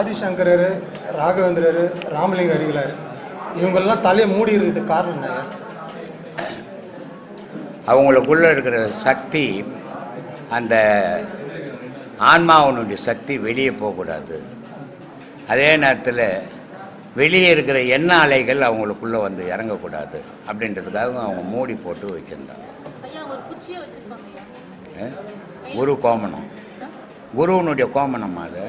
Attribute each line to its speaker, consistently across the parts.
Speaker 1: ஆதிசங்கரர் ராகவேந்திரர் ராமலிங்க அடிகளார் இவங்கெல்லாம் தலையை மூடி இருக்கிறதுக்கு காரணம் என்ன?
Speaker 2: அவங்களுக்குள்ள இருக்கிற சக்தி அந்த ஆன்மாவனுடைய சக்தி வெளியே போகக்கூடாது. அதே நேரத்தில் வெளியே இருக்கிற எண்ண அலைகள் அவங்களுக்குள்ளே வந்து இறங்கக்கூடாது. அப்படின்றதுக்காக அவங்க மூடி போட்டு வச்சுருந்தாங்க.
Speaker 3: ஐயா ஒரு குச்சியை வச்சிருப்பாங்க
Speaker 2: குரு கோமணம். குருவனுடைய கோமணம் அது.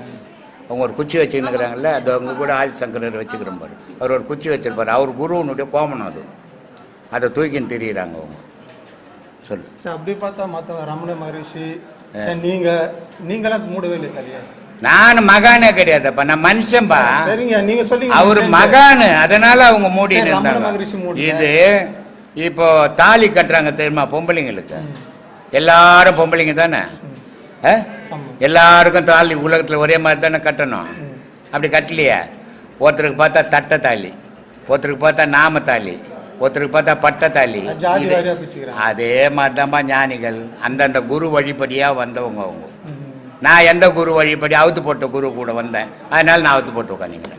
Speaker 2: அவங்க ஒரு குச்சி வச்சுருக்கிறாங்கல்ல அது அவங்க கூட ஆதி சங்கரர் வச்சுக்கிற பாரு. அவர் ஒரு குச்சி வச்சிருப்பாரு. அவர் குருவனுடைய கோமணம் அது. அதை தூக்கின்னு திரியிறாங்க அவங்க. சொல்லு.
Speaker 1: சரி அப்படி பார்த்தா மற்ற ரமண மகரிஷி நீங்க நீங்களாம் மூடவே இல்லை தலையை.
Speaker 2: நான் மகானே கிடையாதுப்பா. நான் மனுஷன்பா?
Speaker 1: சரிங்க. நீங்க சொல்லிங்க
Speaker 2: அவர் மகானு. அதனால அவங்க மூடி. இது இப்போ தாலி கட்டுறாங்க தெரியுமா? பொம்பளைங்களுக்கு. எல்லாரும் பொம்பளைங்க தானே. எல்லாருக்கும் தாலி உலகத்தில் ஒரே மாதிரி தானே கட்டணும். அப்படி கட்டலையே. ஒருத்தருக்கு பார்த்தா தட்டை தாலி ஒருத்தருக்கு பார்த்தா நாம தாலி ஒருத்தருக்கு பார்த்தா பட்டை தாலி. அதே மாதிரி தான்ப்பா ஞானிகள் அந்தந்த குரு வழிப்படியாக வந்தவங்க அவங்க. நான் எந்த குரு வழிப்படி அவுத்து போட்ட குரு கூட வந்தேன். அதனால நான் அவுத்து போட்டு உட்காந்துக்கிறேன்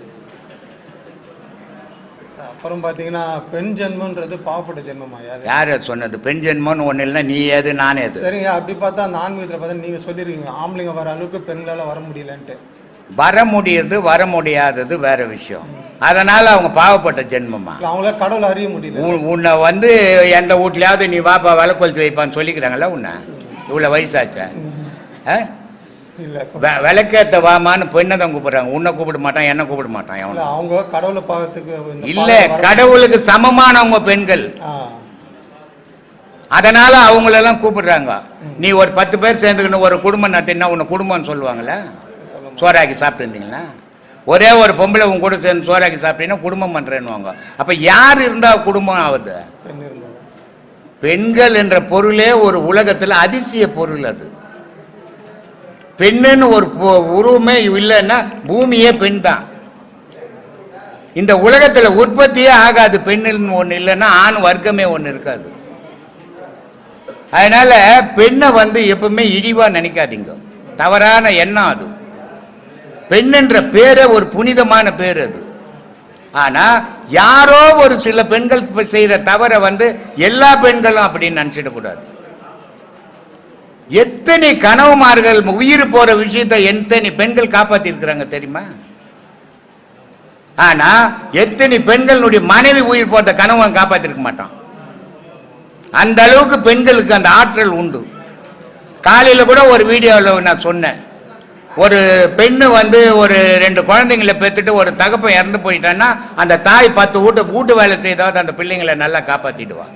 Speaker 1: அப்புறம் பார்த்தீங்கன்னா பெண் ஜென்மன்றது பாவப்பட்ட ஜென்மமா? யாரு?
Speaker 2: யார் சொன்னது? பெண் ஜென்மம்னு ஒன்று இல்லைன்னா நீ ஏது நான் ஏது?
Speaker 1: சரிங்க அப்படி பார்த்தா அந்த ஆன்மீகத்தில் பார்த்தா நீங்க சொல்லிருக்கீங்க ஆம்பளைங்க வர அளவுக்கு பெண்களால வர முடியலன்ட்டு.
Speaker 2: வர முடியுது வர முடியாதது வேற விஷயம். அதனால அவங்க பாவப்பட்ட ஜென்மமா?
Speaker 1: இல்ல, அவங்களால கடவுளை அறிய முடியல.
Speaker 2: உன்னை வந்து எந்த வீட்லயாவது நீ வாப்பா விலை கொளுத்து வைப்பான்னு சொல்லிக்கிறாங்களா உன்னை? இவ்வளோ வயசாச்சா? ஆ? விளக்கேத்த வாமான்னு பெண்ணை தான் கூப்பிடுறாங்க. உன்னை கூப்பிட மாட்டான் என்ன கூப்பிட மாட்டான் எவனும்.
Speaker 1: அவங்க கடவுளை இந்த
Speaker 2: இல்ல கடவுளுக்கு சமமானவங்க பெண்கள். அதனால அவங்களெல்லாம் கூப்பிடுறாங்க. நீ ஒரு பத்து பேர் சேர்ந்துக்கணும் ஒரு குடும்பம் நடத்தினா உன்னை குடும்பம்னு சொல்லுவாங்களா சோறாக்கி சாப்பிட்டு இருந்தீங்களா ஒரே ஒரு பொம்பளை உன் கூட சேர்ந்து சோறாக்கி சாப்பிட்டீங்கன்னா குடும்பம் பண்றேன்னுவாங்க. அப்ப யார் இருந்தா குடும்பம் ஆகுது? பெண்கள் என்ற பொருளே ஒரு உலகத்துல அதிசய பொருள் அது. பெண்ணுன்னு ஒரு உருவமே இல்லைன்னா பூமியே பெண் தான். இந்த உலகத்தில் உற்பத்தியே ஆகாது பெண்ணுன்னு ஒன்று இல்லைன்னா ஆண் வர்க்கமே ஒன்று இருக்காது. அதனால பெண்ணை வந்து எப்பவுமே இழிவா நினைக்காதீங்க. தவறான எண்ணம் அது. பெண்ணுன்ற பேரே ஒரு புனிதமான பேர் அது. ஆனா யாரோ ஒரு சில பெண்கள் செய்கிற செய்யற தவறை வந்து எல்லா பெண்களும் அப்படின்னு நினைச்சிடக்கூடாது. எத்தனை கனவுமார்கள் உயிர் போற விஷயத்தை எத்தனை பெண்கள் காப்பாத்தி இருக்கிறாங்க தெரியுமா? ஆனா எத்தனை பெண்களுடைய மனைவி உயிர் போட்ட கனவை காப்பாத்திருக்க மாட்டான். அந்த அளவுக்கு பெண்களுக்கு அந்த ஆற்றல் உண்டு. காலையில கூட ஒரு வீடியோவில் நான் சொன்னேன். ஒரு பெண்ணு வந்து ஒரு ரெண்டு குழந்தைங்களை பெற்றுட்டு ஒரு தகப்பன் இறந்து போயிட்டான்னா அந்த தாய் பத்து வீட்டு வீட்டு வேலை செய்தாவது அந்த பிள்ளைங்களை நல்லா காப்பாத்திடுவா.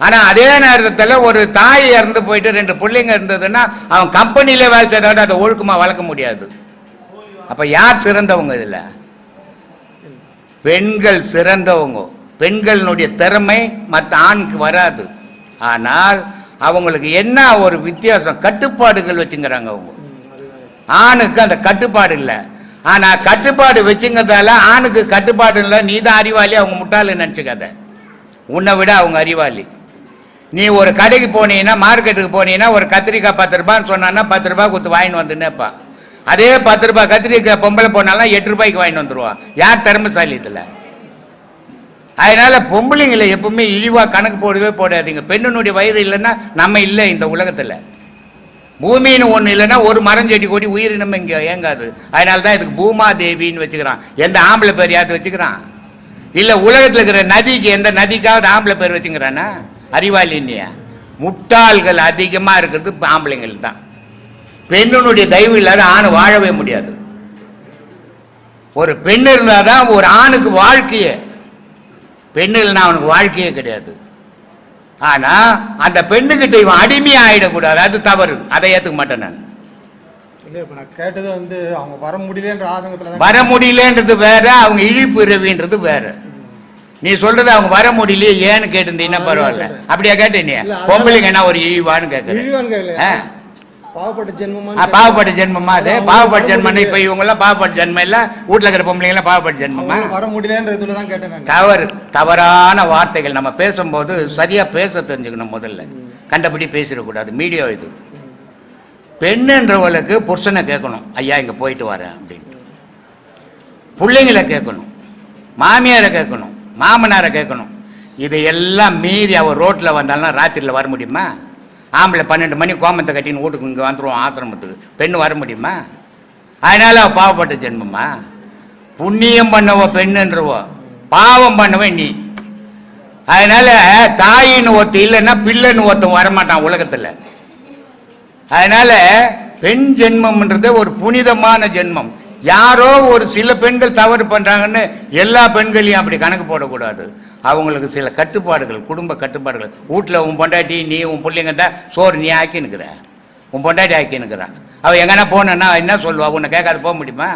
Speaker 2: ஆனால் அதே நேரத்தில் ஒரு தாய் இறந்து போயிட்டு ரெண்டு பிள்ளைங்க இருந்ததுன்னா அவன் கம்பெனியில் வேலை செய்தோட அதை ஒழுக்கமாக வளர்க்க முடியாது. அப்போ யார் சிறந்தவங்க இதில்? பெண்கள் சிறந்தவங்க. பெண்களினுடைய திறமை மற்ற ஆணுக்கு வராது. ஆனால் அவங்களுக்கு என்ன ஒரு வித்தியாசம்? கட்டுப்பாடுகள் வச்சுங்கிறாங்க அவங்க. ஆணுக்கு அந்த கட்டுப்பாடு இல்லை. ஆனால் கட்டுப்பாடு வச்சுங்கிறதால ஆணுக்கு கட்டுப்பாடு இல்லை. நீ தான் அறிவாளி அவங்க முட்டாளு நினச்சிக்காத. உன்னை விட அவங்க அறிவாளி. நீ ஒரு கடைக்கு போனீங்கன்னா மார்க்கெட்டுக்கு போனீங்கன்னா ஒரு கத்திரிக்காய் பத்து ரூபான்னு சொன்னான்னா பத்து ரூபாய் கொடுத்து வாங்கிட்டு வந்துன்னேப்பா அதே பத்து ரூபாய் கத்திரிக்காய் பொம்பளை போனாலும் எட்டு ரூபாய்க்கு வாங்கிட்டு வந்துடுவான் யார் திறமைசாலி இதில் அதனால பொம்பளைங்களை எப்பவுமே இழிவாக கணக்கு போடவே போடாதீங்க. பெண்ணினுடைய வயிறு இல்லைன்னா நம்ம இல்லை இந்த உலகத்தில். பூமின்னு ஒன்று இல்லைன்னா ஒரு மரம் செடி கொடி உயிரினம் இங்கே ஏங்காது அதனால தான் இதுக்கு பூமா தேவின்னு வச்சுக்கிறான். எந்த ஆம்பளை பேர் யாத்து வச்சுக்கிறான்? இல்லை உலகத்தில் இருக்கிற நதிக்கு எந்த நதிக்காவது ஆம்பளை பேர் வச்சுக்கிறானா? அறிவாளின்னியா முட்டாள்கள் அதிகமா இருக்கிறது ஆம்பளைங்கள் தான். பெண்ணுனுடைய தயவு இல்லாத ஆண் வாழவே முடியாது. ஒரு பெண் இருந்தாதான் ஒரு ஆணுக்கு வாழ்க்கையே. பெண் இல்லைன்னா அவனுக்கு வாழ்க்கையே கிடையாது. ஆனா அந்த பெண்ணுக்கிட்ட இவன் அடிமையா ஆயிடக்கூடாது அது தவறு. அதை ஏத்துக்க மாட்டேன் நான்.
Speaker 1: கேட்டது வந்து அவங்க வர முடியலன்ற ஆதங்கத்தில் தான்
Speaker 2: வர முடியலன்றது வேற அவங்க இழிப்பு இரவின்றது வேற. நீ சொல்றது அவங்க வர முடியலையே ஏன்னு கேட்டிருந்தீங்கன்னா பரவாயில்ல. அப்படியா கேட்ட நீ பொம்பளைங்க என்ன ஒரு இழிவான்னு கேட்கறேன்.
Speaker 1: பாவப்பட்ட ஜென்மமா
Speaker 2: பாவப்பட்ட ஜென்மமா அது? பாவப்பட்ட ஜென்மம். இப்ப இவங்க எல்லாம் பாவப்பட்ட ஜென்மம் இல்ல வீட்டுல இருக்கிற பொம்பளைங்க எல்லாம் பாவப்பட்ட ஜென்மமா?
Speaker 1: வர முடியலன்ற இதுல தான் கேட்டேன்
Speaker 2: தவறு தவறான வார்த்தைகள். நம்ம பேசும்போது சரியா பேச தெரிஞ்சுக்கணும் முதல்ல. கண்டபடி பேசிடக்கூடாது. மீடியா இது. பெண்ணுன்றவளுக்கு புருஷனை கேட்கணும். ஐயா இங்க போயிட்டு வரேன் அப்படின்னு. பிள்ளைங்களை கேட்கணும். மாமியாரை கேட்கணும். மாமனாரை கேட்கணும். இதையெல்லாம் மீறி அவர் ரோட்டில் வந்தாலும் ராத்திரியில் வர முடியுமா? ஆம்பளை பன்னெண்டு மணி கோமத்தை கட்டின்னு வீட்டுக்கு இங்கே வந்துடுவோம் ஆசிரமத்துக்கு. பெண்ணு வர முடியுமா? அதனால் அவள் பாவப்பட்ட ஜென்மமா? புண்ணியம் பண்ணவோ பெண்ணுன்றவோ பாவம் பண்ணவ நீ. அதனால தாயின்னு ஒருத்த இல்லைன்னா பிள்ளைன்னு ஒருத்தன் வரமாட்டான் உலகத்தில். அதனால பெண் ஜென்மம்ன்றது ஒரு புனிதமான ஜென்மம். யாரோ ஒரு சில பெண்கள் தவறு பண்ணுறாங்கன்னு எல்லா பெண்களையும் அப்படி கணக்கு போடக்கூடாது. அவங்களுக்கு சில கட்டுப்பாடுகள் குடும்ப கட்டுப்பாடுகள். வீட்டில் உன் பொண்டாட்டி நீ உன் பிள்ளைங்க தான் சோறு நீ ஆக்கினுக்கிற உன் பொண்டாட்டி ஆக்கினுக்கிறான் அவள் எங்கன்னா போனேன்னா என்ன சொல்லுவா? உன்னை கேட்காத போக முடியுமா?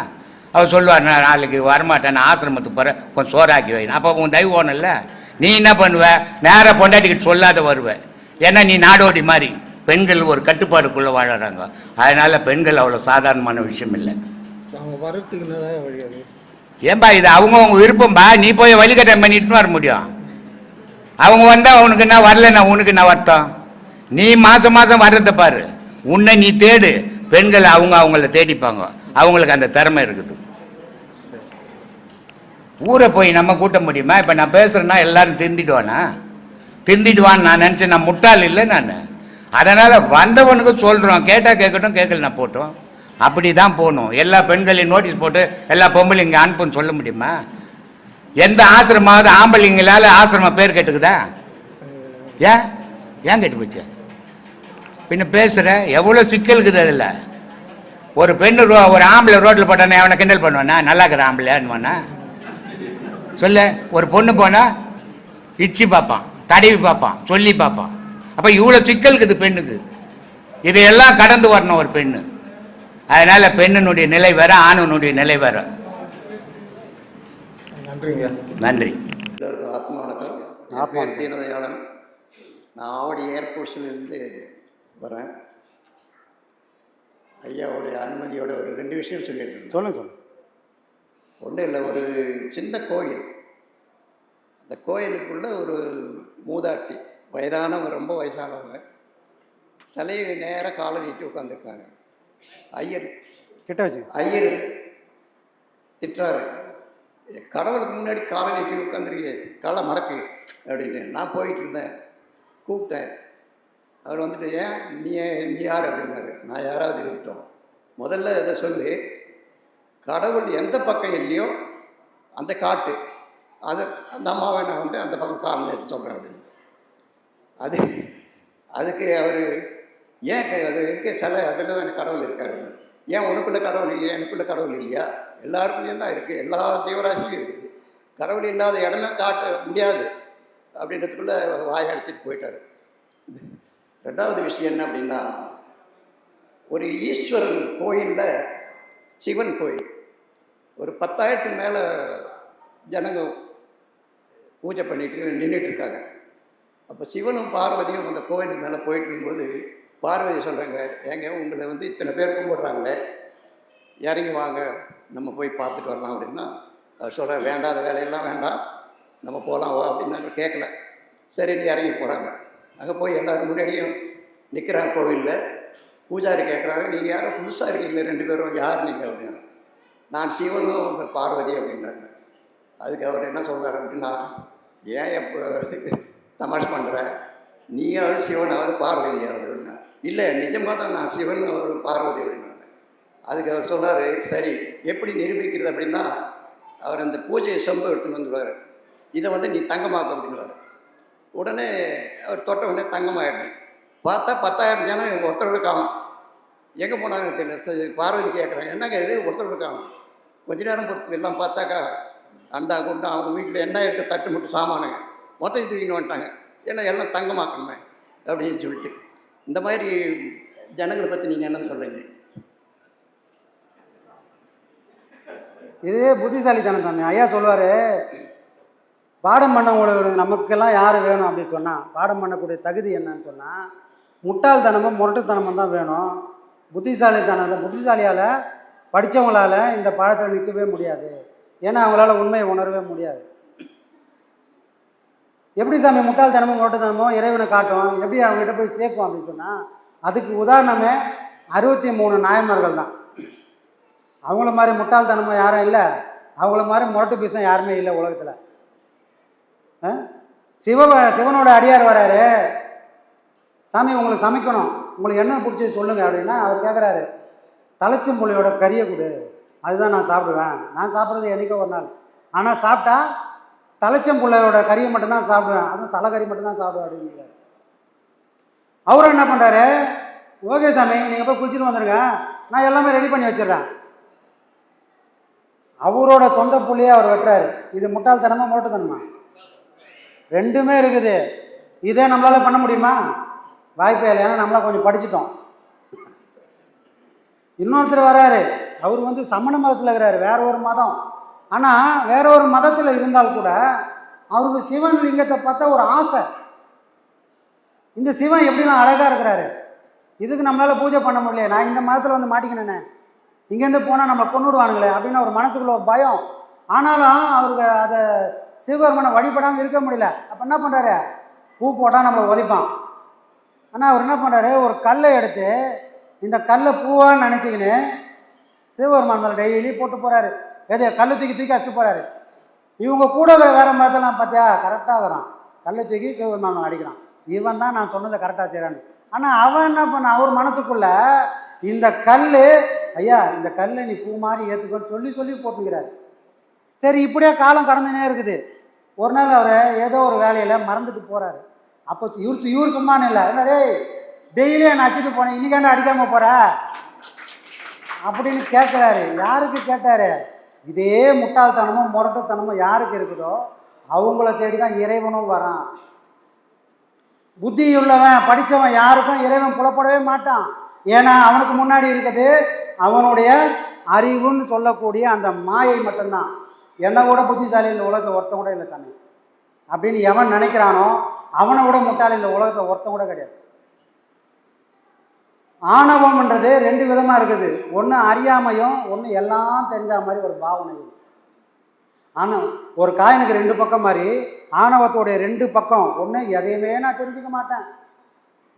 Speaker 2: அவள் சொல்லுவார் நான் நாளைக்கு வரமாட்டேன் நான் ஆசிரமத்துக்கு போகிறேன் கொஞ்சம் சோறாக்கி வை. அப்போ உன் தயவு இல்லை நீ என்ன பண்ணுவ? நேராக பொண்டாட்டிக்கிட்ட சொல்லாத வருவ. ஏன்னா நீ நாடோடி மாதிரி. பெண்கள் ஒரு கட்டுப்பாடுக்குள்ளே வாழறாங்க. அதனால் பெண்கள் அவ்வளோ சாதாரணமான விஷயம் இல்லை.
Speaker 1: அவங்க வர்றதுக்கு வழி அது?
Speaker 2: ஏன்பா இது அவங்கவுங்க விருப்பம்பா? நீ போய் வழிகட்டம் பண்ணிட்டு வர முடியும். அவங்க வந்தால் உனக்கு என்ன வரலன்னா உனக்கு என்ன வருத்தம்? நீ மாதம் மாதம் வர்றத பாரு. உன்னை நீ தேடு. பெண்கள் அவங்க அவங்கள தேடிப்பாங்க. அவங்களுக்கு அந்த திறமை இருக்குது. ஊரை போய் நம்ம கூட்ட முடியுமா? இப்போ நான் பேசுகிறேன்னா எல்லாரும் திருந்திடுவானா திருந்திடுவான்னு நான் நினச்சேன். நான் முட்டாள் இல்லை நான். அதனால் வந்தவனுக்கு சொல்கிறோம் கேட்டால் கேட்கட்டும் கேட்கலனா போட்டோம். அப்படி தான் போகணும். எல்லா பெண்களையும் நோட்டீஸ் போட்டு எல்லா பொம்பளையும் இங்கே அனுப்புன்னு சொல்ல முடியுமா? எந்த ஆசிரமாவது ஆம்பளைங்களால ஆசிரம பேர் கேட்டுக்குதா? ஏன் ஏன் கேட்டு போச்சு? பின்ன பேசுகிற எவ்வளோ சிக்கல் இருக்குது அதில்? ஒரு பெண்ணு ரோ ஒரு ஆம்பளை ரோட்டில் போட்டானே அவனை கிண்டல் பண்ணுவானா? நல்லா இருக்கிற ஆம்பளையான்னுவானா? சொல்ல ஒரு பொண்ணு போனா இச்சி பார்ப்பான் தடவி பார்ப்பான் சொல்லி பார்ப்பான். அப்போ இவ்வளோ சிக்கல் இருக்குது பெண்ணுக்கு. இதையெல்லாம் கடந்து வரணும் ஒரு பெண்ணு. அதனால பெண்ணினுடைய நிலை வேற ஆணுனுடைய நிலை வேற.
Speaker 1: நன்றிங்க.
Speaker 2: நன்றி.
Speaker 4: எல்லாருக்கும் ஆத்ம வணக்கம் சீனதயாளன் நான் ஆவடி ஏர்போர்ட்ஸ்லேருந்து வரேன். ஐயாவுடைய அனுமதியோட ஒரு ரெண்டு விஷயம் சொல்லியிருக்கேன்.
Speaker 5: சொல்லுங்க சொல்லுங்க.
Speaker 4: ஒன்றும் இல்லை ஒரு சின்ன கோயில். அந்த கோயிலுக்குள்ள ஒரு மூதாட்டி வயதானவங்க ரொம்ப வயசானவங்க சிலையை நேராக காலை நீட்டி உட்காந்துருக்காங்க ஐயர்.
Speaker 5: கிட்ட வச்சு
Speaker 4: ஐயர் திட்டுறாரு. கடவுளுக்கு முன்னாடி காலை நீட்டி உட்காந்துருக்கே காலை மடக்கு அப்படின்னு நான் போயிட்டு இருந்தேன். கூப்பிட்டேன். அவர் வந்துட்டு ஏன்? நீ ஏன்? நீ யார்? அப்படின்னாரு. நான் யாராவது இருக்கட்டும். முதல்ல இதை சொல்லு. கடவுள் எந்த பக்கம் இல்லையோ அந்த காட்டு. அது அந்த அம்மாவை நான் வந்து அந்த பக்கம் நீட்டி சொல்கிறேன் அப்படின்னு. அது அதுக்கு அவர் ஏன் அது இருக்க சிலை? அதில் தான் கடவுள் இருக்காரு. ஏன் உனக்குள்ள கடவுள் இல்லையா? எனக்குள்ள கடவுள் இல்லையா? எல்லாருக்குள்ளேயும் தான் இருக்குது எல்லா ஜீவராசியும் இருக்குது கடவுள் இல்லாத இடம்லாம் காட்ட முடியாது. அப்படின்றதுக்குள்ளே வாய் அழைச்சிட்டு போயிட்டாரு. ரெண்டாவது விஷயம் என்ன அப்படின்னா ஒரு ஈஸ்வரன் கோயிலில் சிவன் கோயில். ஒரு பத்தாயிரத்துக்கு மேலே ஜனங்க பூஜை பண்ணிட்டு நின்றுட்டு இருக்காங்க. அப்போ சிவனும் பார்வதியும் அந்த கோயிலுக்கு மேலே போயிட்டு இருக்கும்போது பார்வதி சொல்கிறாங்க ஏங்க உங்களை வந்து இத்தனை பேர் கும்பிட்றாங்களே இறங்கி வாங்க நம்ம போய் பார்த்துட்டு வரலாம் அப்படின்னா அவர் சொல்கிற வேண்டாத வேலையெல்லாம் வேண்டாம் நம்ம போகலாம் வா அப்படின்னு கேட்கல. சரின்னு இறங்கி போகிறாங்க அங்கே போய் எல்லோரும் முன்னாடியும் நிற்கிறாங்க கோவிலில். பூஜாரி கேட்குறாரு நீங்கள் யாரும் புதுசாக இருக்கீங்களே ரெண்டு பேரும் யார் நீங்கள் அப்படின்னு. நான் சிவனும் பார்வதி அப்படின்றாங்க. அதுக்கு அவர் என்ன சொல்கிறார் அப்படின்னா ஏன் எப்போ தமாஷ் பண்ணுற நீயாவது சிவனாவது பார்வதியாவது. இல்லை நிஜமாக தான் நான் சிவன் ஒரு பார்வதி அப்படின்னாங்க அதுக்கு அவர் சொன்னார் சரி எப்படி நிரூபிக்கிறது அப்படின்னா அவர் அந்த பூஜையை சொம்பு எடுத்துன்னு வந்துடுவார். இதை வந்து நீ தங்கமாக்க அப்படின்னுவார். உடனே அவர் தொட்ட உடனே தங்கமாயிடுது. பார்த்தா பத்தாயிரம் ஜனம் ஒருத்தரோட காணும். எங்கே போனாங்க தெரியல. பார்வதி கேட்குறாங்க என்னங்க இது? ஒருத்தரோட காணும். கொஞ்ச நேரம் பொறுத்து எல்லாம் பார்த்தாக்கா அண்டா குண்டா அவங்க வீட்டில் என்ன இருக்க தட்டு மட்டும் சாமானுங்க. மொத்தம் தூக்கின்னு வந்துட்டாங்க. ஏன்னா எல்லாம் தங்கமாக்கணுமே அப்படின்னு சொல்லிட்டு. இந்த மாதிரி ஜனங்களை பற்றி நீங்கள் என்ன சொல்கிறீங்க
Speaker 6: இதே புத்திசாலித்தனம் தானே. ஐயா சொல்லுவார் பாடம் பண்ணவங்களோட நமக்கெல்லாம் யார் வேணும் அப்படின்னு சொன்னால் பாடம் பண்ணக்கூடிய தகுதி என்னன்னு சொன்னால் முட்டாள்தனமும் முரட்டுத்தனமும் தான் வேணும். புத்திசாலித்தனத்தை புத்திசாலியால் படித்தவங்களால் இந்த பாடத்தில் நிற்கவே முடியாது. ஏன்னா அவங்களால உண்மையை உணரவே முடியாது. எப்படி சாமி முட்டாள்தனமும் முரட்டுத்தனமோ இறைவனை காட்டும் எப்படி அவங்ககிட்ட போய் சேர்க்கும் அப்படின்னு சொன்னால் அதுக்கு உதாரணமே அறுபத்தி மூணு நாயன்மார்கள் தான். அவங்கள மாதிரி முட்டாள்தனமோ யாரும் இல்லை. அவங்கள மாதிரி முரட்டு பீசம் யாருமே இல்லை உலகத்தில். ஆ? சிவ சிவனோட அடியார் வராரு. சாமி உங்களுக்கு சமைக்கணும். உங்களுக்கு என்ன பிடிச்சி சொல்லுங்கள் அப்படின்னா அவர் கேட்குறாரு தலைச்சம்புள்ளியோட கறியை கொடு. அதுதான் நான் சாப்பிடுவேன். நான் சாப்பிட்றது என்றைக்கோ ஒரு நாள். ஆனால் சாப்பிட்டா தலைச்சம்புள்ளையோட கறியை மட்டும்தான் சாப்பிடுவேன். அதுவும் தலைக்கறி மட்டும்தான் சாப்பிடுவேன் அப்படின்னு அவர் என்ன பண்ணுறாரு ஓகே சாமி நீங்கள் போய் குளிச்சுட்டு வந்துடுங்க நான் எல்லாமே ரெடி பண்ணி வச்சிடுறேன். அவரோட சொந்த புள்ளையே அவர் வெட்டுறாரு. இது முட்டாள்தனமா முரட்டுத்தனமா? ரெண்டுமே இருக்குது. இதே நம்மளால் பண்ண முடியுமா? வாய்ப்பே இல்லை. ஏன்னா நம்மளாம் கொஞ்சம் படிச்சிட்டோம். இன்னொருத்தர் வராரு. அவர் வந்து சமண மதத்தில் இருக்கிறாரு. வேற ஒரு மதம். ஆனால் வேற ஒரு மதத்தில் இருந்தால் கூட அவருக்கு சிவன் லிங்கத்தை பார்த்தா ஒரு ஆசை. இந்த சிவன் எப்படிலாம் அழகாக இருக்கிறாரு? இதுக்கு நம்மளால் பூஜை பண்ண முடியல நான் இந்த மதத்தில் வந்து மாட்டிக்கினேனே. இங்கேருந்து போனால் நம்ம கொண்டுடுவானுங்களே அப்படின்னு ஒரு மனசுக்குள்ள ஒரு பயம். ஆனாலும் அவருக்கு அதை சிவபெருமனை வழிபடாமல் இருக்க முடியல. அப்போ என்ன பண்ணுறாரு பூ போட்டால் நம்மளை உதைப்பான். ஆனால் அவர் என்ன பண்ணுறாரு ஒரு கல்லை எடுத்து இந்த கல்லை பூவான்னு நினச்சிக்கின்னு சிவபெருமான் மேலே டெய்லி போட்டு போகிறாரு எது கல்லை தூக்கி தூக்கி அடிச்சுட்டு போகிறாரு இவங்க கூட வேற வேற மதத்தெல்லாம் பார்த்தியா கரெக்டாக வரான். கல்லை தூக்கி சிவபெருமான் அடிக்கிறான். இவன் தான் நான் சொன்னதை கரெக்டாக செய்கிறான்னு ஆனால் அவன் என்ன பண்ண அவர் மனசுக்குள்ள இந்த கல் ஐயா இந்த கல்லை நீ பூ மாதிரி ஏற்றுக்கோன்னு சொல்லி சொல்லி போட்டுக்கிறாரு சரி இப்படியே காலம் கடந்துனே இருக்குது. ஒரு நாள் அவர் ஏதோ ஒரு வேலையில் மறந்துட்டு போகிறாரு அப்போ இவர் இவர் சும்மானு இல்லை. என்ன டேய் டெய்லியும் நான் அடிச்சுட்டு போனேன் இன்னைக்காண்ட அடிக்காமல் போகிற அப்படின்னு கேட்குறாரு யாருக்கு கேட்டார்? இதே முட்டாள்தனமும் முரட்டுத்தனமும் யாருக்கு இருக்குதோ அவங்கள தேடி தான் இறைவனும் வரான். புத்தி உள்ளவன் படித்தவன் யாருக்கும் இறைவன் புலப்படவே மாட்டான். ஏன்னா அவனுக்கு முன்னாடி இருக்குது அவனுடைய அறிவுன்னு சொல்லக்கூடிய அந்த மாயை மட்டும்தான். என்னை கூட புத்திசாலி இந்த உலகத்தில் ஒருத்தன் கூட இல்லை சாமி. அப்படின்னு எவன் நினைக்கிறானோ அவனை விட முட்டாள் இந்த உலகத்தில் ஒருத்தன் கூட கிடையாது. ஆணவம்ன்றது ரெண்டு விதமாக இருக்குது. ஒன்று அறியாமையும் ஒன்று எல்லாம் தெரிஞ்ச மாதிரி ஒரு பாவனையும். ஆனால் ஒரு காயினுக்கு ரெண்டு பக்கம் மாதிரி ஆணவத்தோடைய ரெண்டு பக்கம். ஒன்று எதையுமே நான் தெரிஞ்சுக்க மாட்டேன்.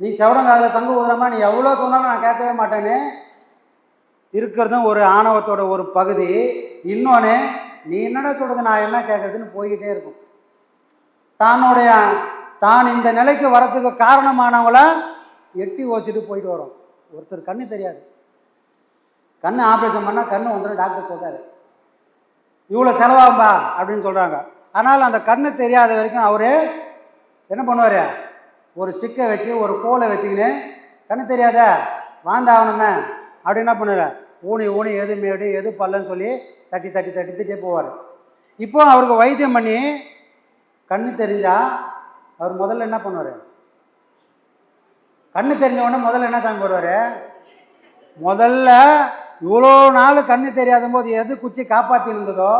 Speaker 6: நீ செவடங்காதில் சங்கு ஊதுறமா நீ எவ்வளோ சொன்னாலும் நான் கேட்கவே மாட்டேன்னு இருக்கிறதும் ஒரு ஆணவத்தோட ஒரு பகுதி. இன்னொன்று நீ என்னடா சொல்கிறது நான் என்ன கேட்குறதுன்னு போய்கிட்டே இருக்கும். தானுடைய தான் இந்த நிலைக்கு வரத்துக்கு காரணமானவங்கள எட்டி ஓச்சிட்டு போயிட்டு வரும். ஒருத்தர் கண்ணு தெரியாது. கண்ணு ஆப்ரேஷன் பண்ணால் கண்ணு வந்துடும் டாக்டர் சொல்கிறாரு இவ்வளோ செலவாகும்பா அப்படின்னு சொல்கிறாங்க ஆனால் அந்த கண்ணு தெரியாத வரைக்கும் அவர் என்ன பண்ணுவார்? ஒரு ஸ்டிக்கை வச்சு ஒரு கோலை வச்சுக்கின்னு கண்ணு தெரியாத வாழ்ந்தாகணுமே அப்படி என்ன பண்ணுவார்? ஊனி ஊனி எது மேடு எது பல்லன்னு சொல்லி தட்டி தட்டி தட்டி தட்டியே போவார். இப்போ அவருக்கு வைத்தியம் பண்ணி கண்ணு தெரிஞ்சால் அவர் முதல்ல என்ன பண்ணுவார்? கண்ணு தெரிஞ்சவொடனே முதல்ல என்ன சாமி போடுவார்? முதல்ல இவ்வளோ நாள் கண்ணு தெரியாத போது எது குச்சி காப்பாற்றி இருந்ததோ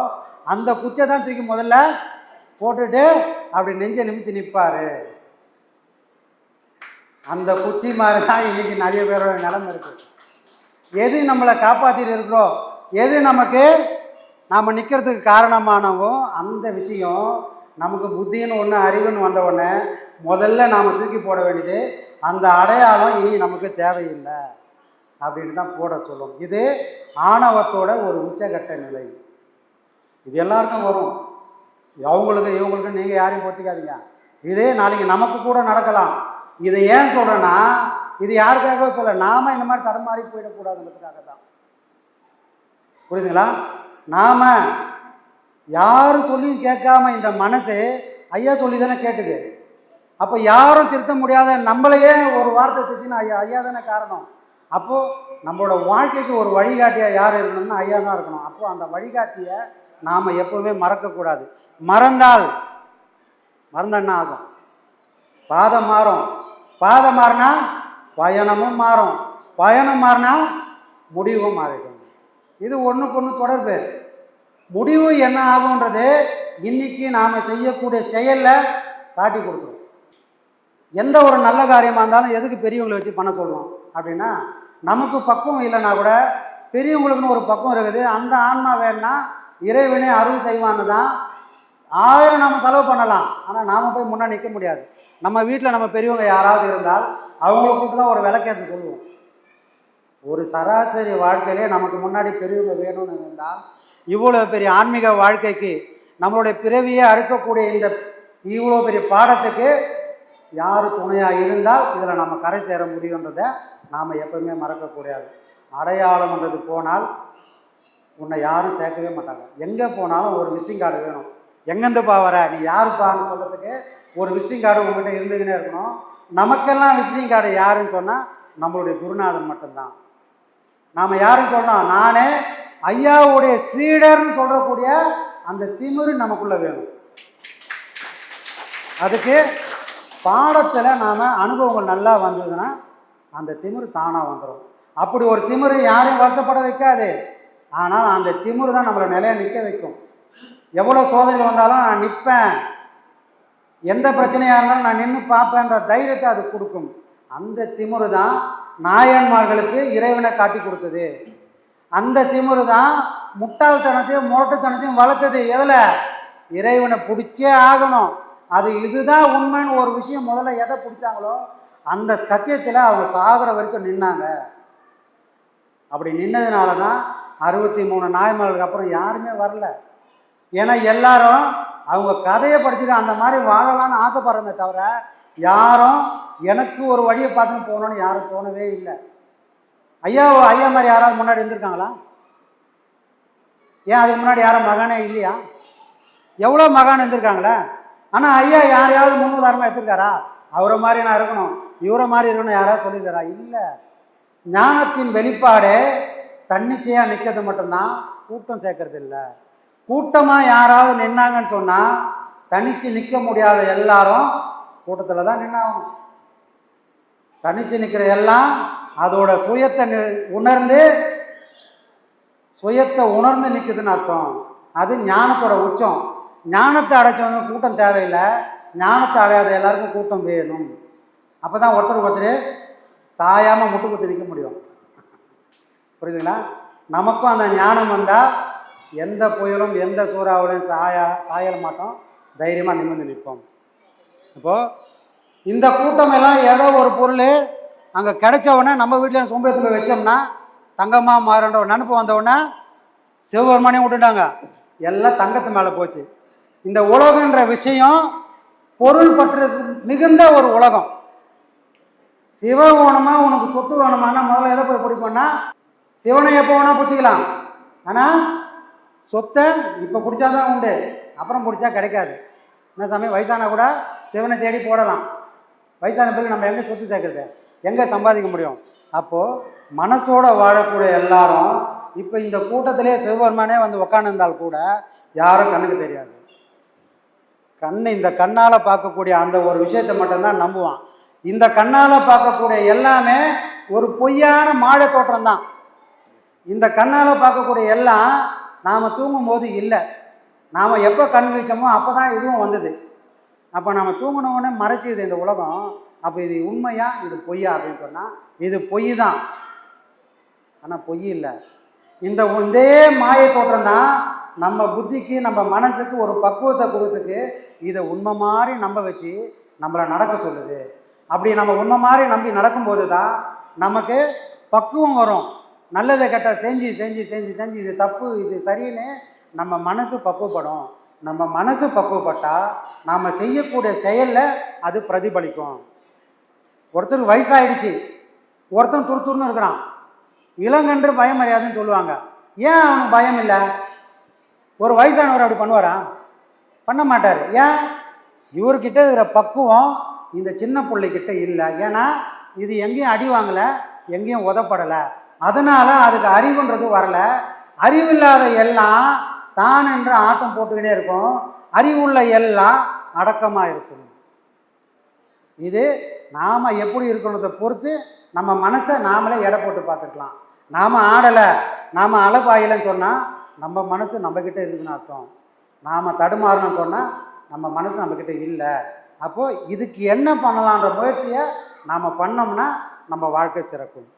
Speaker 6: அந்த குச்சை தான் தூக்கி முதல்ல போட்டுட்டு அப்படி நெஞ்சை நிமித்தி நிற்பார் அந்த குச்சி மாதிரி தான் இன்றைக்கி நிறைய பேரோட நிலமை இருக்கு. எது நம்மளை காப்பாற்றிட்டு இருக்கிறோ எது நமக்கு நாம் நிற்கிறதுக்கு காரணமானவோ அந்த விஷயம் நமக்கு புத்தின்னு ஒன்று அறிவுன்னு வந்த உடனே முதல்ல நாம் தூக்கி போட வேண்டியது அந்த அடையாளம் இனி நமக்கு தேவையில்லை அப்படின்னு தான் போட சொல்லும். இது ஆணவத்தோட ஒரு உச்சகட்ட நிலை. இது எல்லாருக்கும் வரும். அவங்களுக்கு இவங்களுக்கு நீங்கள் யாரையும் பொத்திக்காதீங்க. இதே நாளைக்கு நமக்கு கூட நடக்கலாம். இதை ஏன் சொல்கிறேன்னா இது யாருக்காக சொல்ல நாம இந்த மாதிரி தடுமாறி போயிடக்கூடாதுன்றதுக்காக தான் புரியுதுங்களா? நாம யார் சொல்லியும் கேட்காம இந்த மனசு ஐயா சொல்லி தானே கேட்டுது அப்போ யாரும் திருத்த முடியாத நம்மளையே ஒரு வார்த்தை திருத்தினா ஐயா ஐயா தானே காரணம். அப்போது நம்மளோட வாழ்க்கைக்கு ஒரு வழிகாட்டியாக யார் இருக்கணும்னா ஐயா தான் இருக்கணும். அப்போது அந்த வழிகாட்டியை நாம் எப்போவுமே மறக்கக்கூடாது. மறந்தால் மறந்த என்ன ஆகும்? பாதம் மாறும். பாதம் மாறினா பயணமும் மாறும். பயணம் மாறினா முடிவும் மாறிடும். இது ஒன்றுக்கு ஒன்று தொடர்பு. முடிவு என்ன ஆகுன்றது இன்னைக்கு நாம் செய்யக்கூடிய செயலில் காட்டி கொடுக்குறோம் எந்த ஒரு நல்ல காரியமாக இருந்தாலும் எதுக்கு பெரியவங்களை வச்சு பண்ண சொல்லுவோம் அப்படின்னா நமக்கு பக்குவம் இல்லைன்னா கூட பெரியவங்களுக்குன்னு ஒரு பக்குவம் இருக்குது. அந்த ஆன்மா வேணும்னா இறைவனே அருள் செய்வான்னு தான் ஆயிரம் நம்ம செலவு பண்ணலாம். ஆனால் நாம் போய் முன்னாடி நிற்க முடியாது. நம்ம வீட்டில் நம்ம பெரியவங்க யாராவது இருந்தால் அவங்கள கூப்பிட்டு தான் ஒரு விளக்கேற்ற சொல்லுவோம். ஒரு சராசரி வாழ்க்கையிலே நமக்கு முன்னாடி பெரியவங்க வேணும்னு இருந்தால் இவ்வளோ பெரிய ஆன்மீக வாழ்க்கைக்கு நம்மளுடைய பிறவியை அறுக்கக்கூடிய இந்த இவ்வளோ பெரிய பாடத்துக்கு யார் துணையாக இருந்தால் இதில் நம்ம கரை சேர முடியுன்றதை நாம் எப்பவுமே மறக்கக்கூடாது அடையாளம்ன்றது போனால் உன்னை யாரும் சேர்க்கவே மாட்டாங்க. எங்கே போனாலும் ஒரு விசிட்டிங் கார்டு வேணும். எங்கேருந்துப்பா வர? நீ யாருப்பான்னு சொல்கிறதுக்கு ஒரு விசிட்டிங் கார்டு உங்ககிட்ட இருந்துக்கினே இருக்கணும். நமக்கெல்லாம் விசிட்டிங் கார்டு யாருன்னு சொன்னால் நம்மளுடைய குருநாதன் மட்டும்தான். நாம் யாருன்னு சொன்னோம் நானே ஐயாவுடைய சீடர்னு சொல்கிறக்கூடிய அந்த திமிரு நமக்குள்ளே வேணும். அதுக்கு பாடத்தில் நாம் அனுபவங்கள் நல்லா வந்ததுன்னா அந்த திமிரு தானாக வந்துடும் அப்படி ஒரு திமிரு யாரையும் வருத்தப்பட வைக்காது. ஆனால் அந்த திமிரு தான் நம்மளை நிலைய நிற்க வைக்கும். எவ்வளோ சோதனை வந்தாலும் நான் நிற்பேன் எந்த பிரச்சனையாக இருந்தாலும் நான் நின்று பார்ப்பேன்ற தைரியத்தை அது கொடுக்கும். அந்த திமிரு தான் நாயன்மார்களுக்கு இறைவனை காட்டி கொடுத்தது. அந்த திமிரு தான் முட்டாள்தனத்தையும் முரட்டுத்தனத்தையும் வளர்த்தது. எதில்? இறைவனை பிடிச்சே ஆகணும். அது இதுதான் உண்மைன்னு ஒரு விஷயம் முதல்ல எதை பிடிச்சாங்களோ அந்த சத்தியத்தில் அவங்க சாகிற வரைக்கும் நின்னாங்க. அப்படி நின்னதுனால தான் அறுபத்தி மூணு நாய்மர்களுக்கு அப்புறம் யாருமே வரல. ஏன்னா எல்லாரும் அவங்க கதையை படிச்சுட்டு அந்த மாதிரி வாழலாம்னு ஆசைப்படுறமே தவிர யாரும் எனக்கு ஒரு வழியை பார்த்துன்னு போகணும்னு யாரும் தோணவே இல்லை. ஐயா ஐயா மாதிரி யாராவது முன்னாடி இருந்திருக்காங்களா? ஏன் அதுக்கு முன்னாடி யாரும் மகானே இல்லையா? எவ்வளோ மகான் இருந்திருக்காங்களே? ஆனால் ஐயா யாரையாவது முன்னுதாரணமாக எடுத்திருக்காரா? அவரை மாதிரி நான் இருக்கணும். இவரை மாதிரி இருக்கணும் யாராவது சொல்லியிருக்காரா? இல்லை. ஞானத்தின் வெளிப்பாடே தன்னிச்சையாக நிற்கிறது மட்டும்தான் கூட்டம் சேர்க்கறது இல்லை. கூட்டமாக யாராவது நின்னாங்கன்னு சொன்னால் தனிச்சு நிற்க முடியாத எல்லாரும் கூட்டத்தில் தான் நின்னாகணும். தனிச்சு நிற்கிற எல்லாம் அதோட சுயத்தை நி- உணர்ந்து சுயத்தை உணர்ந்து நிற்குதுன்னு அர்த்தம். அது ஞானத்தோட உச்சம். ஞானத்தை அடைச்சவங்க கூட்டம் தேவையில்லை. ஞானத்தை அடையாத எல்லாருக்கும் கூட்டம் வேணும். அப்போ தான் ஒருத்தருக்கு ஒருத்தர் சாயாமல் முட்டு குத்து நிற்க முடியும். புரியுதுங்களா? நமக்கும் அந்த ஞானம் வந்தால் எந்த புயலும் எந்த சூறாவளியும் சாயா சாயல மாட்டோம். தைரியமாக நிமிர்ந்து நிற்போம். இப்போது இந்த கூட்டம் எல்லாம் ஏதோ ஒரு பொருள் அங்கே கிடைச்சவொடனே நம்ம வீட்டில் சொம்பேத்து வச்சோம்னா தங்கமாக மாறுன்ற ஒரு நினப்பு வந்தவுடனே சிவபெருமானையும் விட்டுட்டாங்க. எல்லாம் தங்கத்து மேலே போச்சு. இந்த உலகன்ற விஷயம் பொருள் பற்று மிகுந்த ஒரு உலகம். சிவ வேணுமா உனக்கு சொத்து வேணுமானா முதல்ல எதை போய் பிடிப்போம்னா சிவனை எப்போ வேணால் பிடிச்சிக்கலாம். ஆனால் சொத்தை இப்போ பிடிச்சாதான் உண்டு. அப்புறம் பிடிச்சா கிடைக்காது. என்ன சாமி வயசானா கூட சிவனை தேடி போடலாம். வயசான பிறகு நம்ம எங்கே சொத்து சேர்க்குறது? எங்கே சம்பாதிக்க முடியும்? அப்போது மனசோட வாழக்கூடிய எல்லாரும் இப்போ இந்த கூட்டத்திலே சிவபெருமானே வந்து உக்காந்துருந்தால் கூட யாரும் கண்ணுக்கு தெரியாது. கண் இந்த கண்ணால் பார்க்கக்கூடிய அந்த ஒரு விஷயத்தை மட்டும்தான் நம்புவான். இந்த கண்ணால் பார்க்கக்கூடிய எல்லாமே ஒரு பொய்யான மாய தோற்றம் தான் இந்த கண்ணால் பார்க்கக்கூடிய எல்லாம் நாம் தூங்கும்போது இல்லை. நாம் எப்போ கண் விழிச்சோமோ அப்போ தான் இதுவும் வந்தது. அப்போ நம்ம தூங்கினவுடனே மறைச்சிது இந்த உலகம் அப்போ இது உண்மையா இது பொய்யா அப்படின்னு சொன்னால் இது பொய் தான் ஆனால் பொய் இல்லை. இந்த இதே மாய தோற்றம் தான் நம்ம புத்திக்கு நம்ம மனசுக்கு ஒரு பக்குவத்தை கொடுத்துக்கு இதை உண்மை மாதிரி நம்ப வச்சு நம்மளை நடக்க சொல்லுது. அப்படி நம்ம உண்மை மாதிரி நம்பி நடக்கும்போது தான் நமக்கு பக்குவம் வரும். நல்லதை கெட்ட செஞ்சு செஞ்சு செஞ்சு செஞ்சு இது தப்பு இது சரின்னு நம்ம மனசு பக்குவப்படும். நம்ம மனசு பக்குவப்பட்டால் நாம் செய்யக்கூடிய செயலில் அது பிரதிபலிக்கும். ஒருத்தருக்கு வயசாகிடுச்சு ஒருத்தன் துருத்துருன்னு இருக்கிறான். இளங்கன்று பயம் அறியாதுன்னு சொல்லுவாங்க. ஏன் அவனுக்கு பயம் இல்லை ஒரு வயசானவர் அப்படி பண்ணுவாரா? பண்ண மாட்டார். ஏன்? இவர்கிட்ட இருக்கிற பக்குவம் இந்த சின்ன பிள்ளைக்கிட்ட இல்லை. ஏன்னா இது எங்கேயும் அடி வாங்கலை எங்கேயும் உதப்படலை. அதனால் அதுக்கு அறிவுன்றது வரலை. அறிவில்லாத எல்லாம் தான் என்று ஆட்டம் போட்டுக்கிட்டே இருக்கும். அறிவுள்ள எல்லாம் அடக்கமாக இருக்கும். இது நாம் எப்படி இருக்கிறத பொறுத்து நம்ம மனசை நாமளே எடை போட்டு பார்த்துக்கலாம். நாம் ஆடலை நாம் அலப்பாயிலன்னு சொன்னால் நம்ம மனசு நம்மக்கிட்ட இருக்குதுன்னு அர்த்தம். நாம் தடுமாறணும்னு சொன்னால் நம்ம மனசு நம்மக்கிட்ட இல்லை. அப்போது இதுக்கு என்ன பண்ணலான்ற முயற்சியை நாம் பண்ணோம்னா நம்ம வாழ்க்கை சிறக்கும்.